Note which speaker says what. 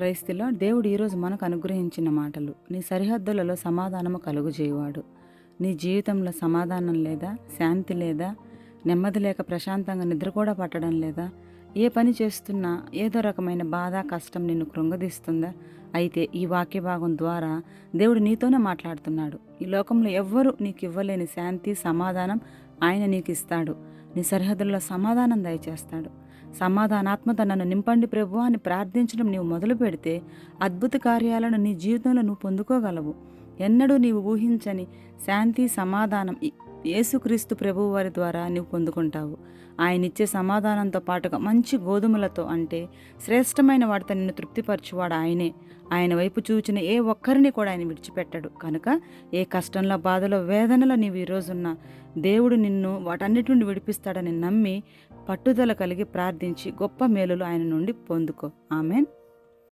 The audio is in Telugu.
Speaker 1: క్రైస్తులో దేవుడు ఈరోజు మనకు అనుగ్రహించిన మాటలు. నీ సరిహద్దులలో సమాధానము కలుగుజేయవాడు. నీ జీవితంలో సమాధానం లేదా శాంతి లేదా నెమ్మది లేక ప్రశాంతంగా నిద్ర కూడా పట్టడం లేదా ఏ పని చేస్తున్నా ఏదో రకమైన బాధ కష్టం నిన్ను కృంగదీస్తుందా? అయితే ఈ వాక్య భాగం ద్వారా దేవుడు నీతోనే మాట్లాడుతున్నాడు. ఈ లోకంలో ఎవ్వరూ నీకు ఇవ్వలేని శాంతి సమాధానం ఆయన నీకు ఇస్తాడు. నీ సరిహద్దుల్లో సమాధానం దయచేస్తాడు. సమాధానాత్మత నన్ను నింపండి ప్రభు అని ప్రార్థించడం నీవు మొదలు పెడితే అద్భుత కార్యాలను నీ జీవితంలో నువ్వు పొందుకోగలవు. ఎన్నడూ నీవు ఊహించని శాంతి సమాధానం యేసుక్రీస్తు ప్రభువు వారి ద్వారా నీవు పొందుకుంటావు. ఆయన ఇచ్చే సమాధానంతో పాటుగా మంచి గోధుమలతో అంటే శ్రేష్టమైన వాడితో నిన్ను తృప్తిపరచువాడు ఆయనే. ఆయన వైపు చూచిన ఏ ఒక్కరిని కూడా ఆయన విడిచిపెట్టడు. కనుక ఏ కష్టంలో బాధలో వేదనలో నీవు ఈరోజున్న దేవుడు నిన్ను వాటన్నిటి నుండి విడిపిస్తాడని నమ్మి పట్టుదల కలిగి ప్రార్థించి గొప్ప మేలులు ఆయన నుండి పొందుకో. ఆమెన్.